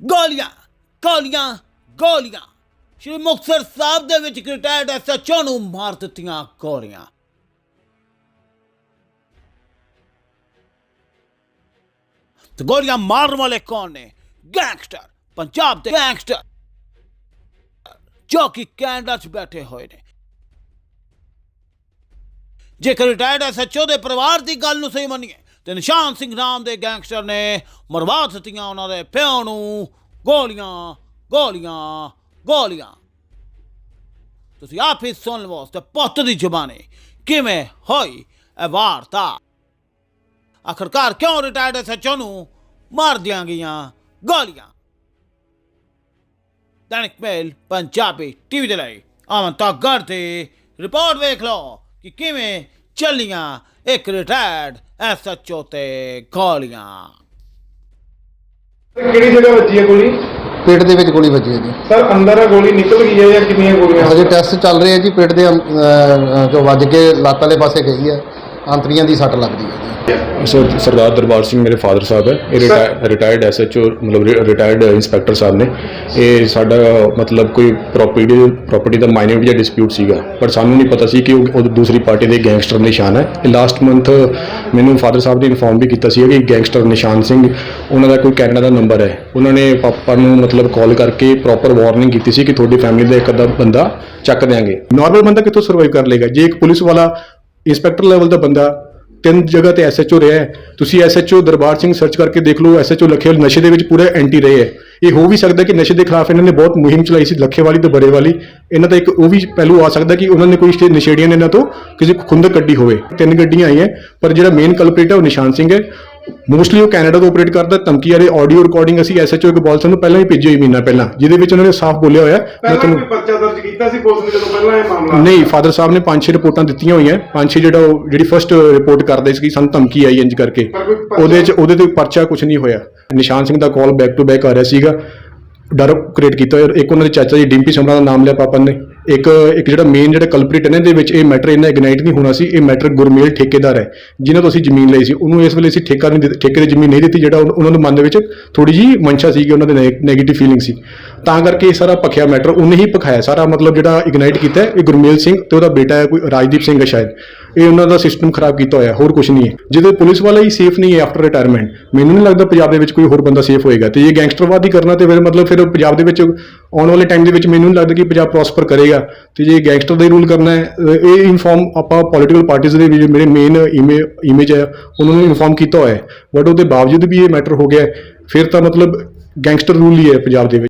ਗੋਲੀਆਂ ਗੋਲੀਆਂ ਗੋਲੀਆਂ। ਸ਼੍ਰੀ ਮੁਕਤਸਰ ਸਾਹਿਬ ਦੇ ਵਿੱਚ ਰਿਟਾਇਰਡ ਐਸਐਚਓ ਨੂੰ ਮਾਰ ਦਿੱਤੀਆਂ ਗੋਲੀਆਂ। ਤੇ ਗੋਲੀਆਂ ਮਾਰਨ ਵਾਲੇ ਕੌਣ ਨੇ? ਗੈਂਗਸਟਰ, ਪੰਜਾਬ ਦੇ ਗੈਂਗਸਟਰ, ਜੋ ਕਿ ਕੈਨੇਡਾ 'ਚ ਬੈਠੇ ਹੋਏ ਨੇ। ਜੇਕਰ ਰਿਟਾਇਰਡ ਐਸਐਚਓ ਦੇ ਪਰਿਵਾਰ ਦੀ ਗੱਲ ਨੂੰ ਸਹੀ ਮੰਨੀਏ ਤੇ ਨਿਸ਼ਾਨ ਸਿੰਘ ਨਾਮ ਦੇ ਗੈਂਗਸਟਰ ਨੇ ਮਰਵਾ ਦਿੱਤੀਆਂ ਉਹਨਾਂ ਦੇ ਪਿਓ ਨੂੰ। ਗੋਲੀਆਂ ਗੋਲੀਆਂ ਗੋਲੀਆਂ। ਤੁਸੀਂ ਆਪ ਹੀ ਸੁਣ ਲਵੋ ਤੇ ਪੁੱਤ ਦੀ ਜ਼ੁਬਾਨੀ। ਕਿਵੇਂ ਹੋਈ ਇਹ ਵਾਰਤਾ? ਆਖਰਕਾਰ ਕਿਉਂ ਰਿਟਾਇਰਡ ਐਸਐਚਓ ਨੂੰ ਮਾਰ ਦਿਆਂ ਗਈਆਂ ਗੋਲੀਆਂ? ਦੈਨਿਕ ਮੇਲ, ਪੰਜਾਬੀ ਟੀਵੀ ਦੇ ਲਈ ਆਮਨ ਤਾਗਰ ਤੇ ਰਿਪੋਰਟ ਵੇਖ ਲਓ ਕਿ ਕਿਵੇਂ ਚੱਲੀਆਂ ਇੱਕ ਰਿਟਾਇਰਡ ਐਸਐਚਓ ਤੇ ਗੋਲੀਆਂ ਕਿਹੜੀ ਜਗ੍ਹਾ ਵੱਜੀ ਹੈ ਗੋਲੀ? ਪੇਟ ਦੇ ਵਿੱਚ ਗੋਲੀ ਵੱਜੀ ਹੈ ਜੀ। ਸਰ ਅੰਦਰ ਆ ਗੋਲੀ ਨਿਕਲ ਗਈ ਹੈ ਜਾਂ ਕਿੰਨੀਆਂ ਗੋਲੀਆਂ? ਹਜੇ ਟੈਸਟ ਚੱਲ ਰਹੇ ਆ ਜੀ ਪੇਟ ਦੇ ਅਹ, ਜੋ ਵੱਜ ਕੇ ਲੱਤ ਵਾਲੇ ਪਾਸੇ ਗਈ ਹੈ। ਆਂਤੜੀਆਂ ਦੀ ਸੱਟ ਲੱਗਦੀ ਹੈ ਸਰ ਸਰਦਾਰ ਦਰਬਾਰ ਸਿੰਘ ਮੇਰੇ ਫਾਦਰ ਸਾਹਿਬ ਹੈ। ਇਹ ਰਿਟਾਇਰਡ ਐਸਐਚਓ ਮਤਲਬ ਰਿਟਾਇਰਡ ਇੰਸਪੈਕਟਰ ਸਾਹਿਬ ਨੇ। ਇਹ ਸਾਡਾ ਮਤਲਬ ਕੋਈ ਪ੍ਰਾਪਰਟੀ ਪ੍ਰਾਪਰਟੀ ਦਾ ਮਾਈਨਰ ਜਿਹਾ ਡਿਸਪਿਊਟ ਸੀਗਾ। ਪਰ ਸਾਨੂੰ ਨਹੀਂ ਪਤਾ ਸੀ ਕਿ ਉਹ ਦੂਸਰੀ ਪਾਰਟੀ ਦੇ ਗੈਂਗਸਟਰ ਨਿਸ਼ਾਨ ਹੈ। ਇਹ ਲਾਸਟ ਮੰਥ ਮੈਨੂੰ ਫਾਦਰ ਸਾਹਿਬ ਨੇ ਇਨਫੋਰਮ ਵੀ ਕੀਤਾ ਸੀ ਕਿ ਗੈਂਗਸਟਰ ਨਿਸ਼ਾਨ ਸਿੰਘ ਉਹਨਾਂ ਦਾ ਕੋਈ ਕੈਨੇਡਾ ਦਾ ਨੰਬਰ ਹੈ। ਉਹਨਾਂ ਨੇ ਪਾਪਾ ਨੂੰ ਮਤਲਬ ਕਾਲ ਕਰਕੇ ਪ੍ਰੋਪਰ ਵਾਰਨਿੰਗ ਕੀਤੀ ਸੀ ਕਿ ਤੁਹਾਡੀ ਫੈਮਿਲੀ ਦਾ ਇੱਕ ਅੱਧਾ ਬੰਦਾ ਚੱਕ ਦਿਆਂਗੇ। ਨਾਰਮਲ ਬੰਦਾ ਕਿੱਥੋਂ ਸਰਵਾਈਵ ਕਰ ਲੇਗਾ ਜੇ ਇੱਕ ਪੁਲਿਸ ਵਾਲਾ ਇੰਸਪੈਕਟਰ ਲੈਵਲ ਦਾ ਬੰਦਾ, ਤਿੰਨ ਜਗ੍ਹਾ ਤੇ ਐਸਐਚਓ ਰਿਹਾ ਹੈ। ਤੁਸੀਂ ਐਸਐਚਓ ਦਰਬਾਰ ਸਿੰਘ ਸਰਚ ਕਰਕੇ ਦੇਖ ਲਓ ਐਸਐਚਓ ਲੱਖੇਵਾਲ ਨਸ਼ੇ ਦੇ ਵਿੱਚ ਪੂਰਾ ਐਂਟੀ ਰਹੇ ਹੈ। ਇਹ ਹੋ ਵੀ ਸਕਦਾ ਕਿ ਨਸ਼ੇ ਦੇ ਖਿਲਾਫ ਇਹਨਾਂ ਨੇ ਬਹੁਤ ਮੁਹਿੰਮ ਚਲਾਈ ਸੀ ਲੱਖੇਵਾਲੀ ਤੇ ਬੜੇ ਵਾਲੀ। ਇਹਨਾਂ ਦਾ ਇੱਕ ਉਹ ਵੀ ਪਹਿਲੂ ਆ ਸਕਦਾ ਕਿ ਉਹਨਾਂ ਨੇ ਕੋਈ ਨਸ਼ੇੜੀਆਂ ਨੇ ਇਹਨਾਂ ਤੋਂ ਕਿਸੇ ਖੁੰਦਕ ਕੱਢੀ ਹੋਵੇ। ਤਿੰਨ ਗੱਡੀਆਂ ਆਈਆਂ, ਪਰ ਜਿਹੜਾ ਮੇਨ ਕਲਪਰੇਟ ਹੈ ਉਹ ਨਿਸ਼ਾਨ ਸਿੰਘ ਹੈ। ਮੋਸਟਲੀ ਉਹ ਕੈਨੇਡਾ ਤੋਂ ਆਪਰੇਟ ਕਰਦਾ ਧਮਕੀ ਵਾਲੇ ਆਡੀਓ ਰਿਕਾਰਡਿੰਗ ਅਸੀਂ ਐਸਐਚਓ ਇੱਕ ਬॉल ਸਾਨੂੰ ਪਹਿਲਾਂ ਹੀ ਭੇਜੀ ਹੋਈ ਮਹੀਨਾ ਪਹਿਲਾਂ ਜਿਹਦੇ ਵਿੱਚ ਉਹਨਾਂ ਨੇ ਸਾਫ਼ ਬੋਲਿਆ ਹੋਇਆ ਮੈਂ ਪਹਿਲਾਂ ਤੁਹਾਨੂੰ ਕੋਈ ਪਰਚਾ ਦਰਜ ਕੀਤਾ ਸੀ ਪੁਲਿਸ ਨੇ ਜਦੋਂ ਪਹਿਲਾਂ ਇਹ ਮਾਮਲਾ ਨਹੀਂ ਫਾਦਰ ਸਾਹਿਬ ਨੇ ਪੰਜ ਛੇ ਰਿਪੋਰਟਾਂ ਦਿੱਤੀਆਂ ਹੋਈਆਂ ਪੰਜ ਛੇ ਜਿਹੜਾ ਉਹ ਜਿਹੜੀ ਫਰਸਟ ਰਿਪੋਰਟ ਕਰਦੇ ਸੀ ਕਿ ਸਾਨੂੰ ਧਮਕੀ ਆਈ ਇੰਜ ਕਰਕੇ ਪਰ ਕੋਈ ਪਰਚਾ- ਉਹਦੇ ਚ ਉਹਦੇ ਤੇ ਪਰਚਾ ਕੁਝ ਨਹੀਂ ਹੋਇਆ ਨਿਸ਼ਾਨ ਸਿੰਘ ਦਾ ਕਾਲ ਬੈਕ ਟੂ ਬੈਕ ਆ ਰਿਹਾ ਸੀਗਾ ਡਰ ਕ੍ਰੀਏਟ ਕੀਤਾ ਹੋਇਆ। ਇੱਕ ਉਹਨਾਂ ਦੇ ਚਾਚਾ ਜੀ ਡਿੰਪੀ ਸਮਰਾ ਦਾ ਨਾਮ ਲਿਆ ਪਾਪਾ ਨੇ ਇੱਕ ਇੱਕ ਜਿਹੜਾ ਮੇਨ ਜਿਹੜਾ ਕਲਪ੍ਰੀਟ ਇਹਨਾਂ ਦੇ ਵਿੱਚ ਇਹ ਮੈਟਰ ਇਹਨਾਂ ਇਗਨਾਈਟ ਨਹੀਂ ਹੋਣਾ ਸੀ, ਇਹ ਮੈਟਰ ਗੁਰਮੇਲ ਠੇਕੇਦਾਰ ਹੈ, ਜਿਨ੍ਹਾਂ ਤੋਂ ਅਸੀਂ ਜ਼ਮੀਨ ਲਈ ਸੀ। ਉਹਨੂੰ ਇਸ ਵੇਲੇ ਅਸੀਂ ਠੇਕਾ ਨਹੀਂ ਦਿੱਤਾ, ਠੇਕੇ ਦੀ ਜ਼ਮੀਨ ਨਹੀਂ ਦਿੱਤੀ, ਜਿਹੜਾ ਉਹਨਾਂ ਦੇ ਮਨ ਦੇ ਵਿੱਚ ਥੋੜੀ ਜੀ ਮਨਸ਼ਾ ਸੀਗੀ, ਉਹਨਾਂ ਦੇ ਨੈਗੇਟਿਵ ਫੀਲਿੰਗ ਸੀ। ਤਾਂ ਕਰਕੇ ਇਹ ਸਾਰਾ ਪਖਿਆ ਮੈਟਰ ਉਹਨੇ ਹੀ ਪਖਾਇਆ ਸਾਰਾ ਮਤਲਬ ਜਿਹੜਾ ਇਗਨਾਈਟ ਕੀਤਾ ਇਹ ਗੁਰਮੇਲ ਸਿੰਘ ਤੇ ਉਹਦਾ ਬੇਟਾ ਹੈ, ਕੋਈ ਰਾਜਦੀਪ ਸਿੰਘ ਹੈ ਸ਼ਾਇਦ। ਇਹ ਉਹਨਾਂ ਦਾ ਸਿਸਟਮ ਖਰਾਬ ਕੀਤਾ ਹੋਇਆ, ਹੋਰ ਕੁਝ ਨਹੀਂ ਹੈ। ਜਿਹਦੇ ਪੁਲਿਸ ਵਾਲਾ ਹੀ ਸੇਫ ਨਹੀਂ ਹੈ ਆਫਟਰ ਰਿਟਾਇਰਮੈਂਟ ਮੈਨੂੰ ਨਹੀਂ ਲੱਗਦਾ ਪੰਜਾਬ ਦੇ ਵਿੱਚ ਕੋਈ ਹੋਰ ਬੰਦਾ ਸੇਫ ਹੋਏਗਾ। ਤੇ ਇਹ ਹੀ ਕਰਨਾ ਤੇ ਫਿਰ ਮਤਲਬ ਫਿਰ ਪੰਜਾਬ ਦੇ ਵਿੱਚ ਆਉਣ ਵਾਲੇ ਟਾਈਮ ਦੇ ਵਿੱਚ ਮੈਨੂੰ ਨਹੀਂ ਲੱਗਦਾ ਕਿ ਪੰਜਾਬ ਪ੍ਰੋਸਪਰ ਕਰੇਗਾ। ਤੇ ਜੇ ਗੈਂਗਸਟਰ ਦਾ ਹੀ ਰੂਲ ਕਰਨਾ ਹੈ ਇਹ ਇਨਫਾਰਮ ਆਪਾਂ ਪੋਲੀਟੀਕਲ ਪਾਰਟੀਆਂ ਦੇ ਵੀ ਮੇਰੇ ਮੇਨ ਇਮੇਜ ਹੈ, ਉਹਨਾਂ ਨੂੰ ਇਨਫਾਰਮ ਕੀਤਾ ਹੋਇਆ ਹੈ। ਬਟ ਉਹਦੇ ਬਾਵਜੂਦ ਵੀ ਇਹ ਮੈਟਰ ਹੋ ਗਿਆ ਫਿਰ ਤਾਂ ਮਤਲਬ ਗੈਂਗਸਟਰ ਰੂਲ ਹੀ ਹੈ ਪੰਜਾਬ ਦੇ ਵਿੱਚ।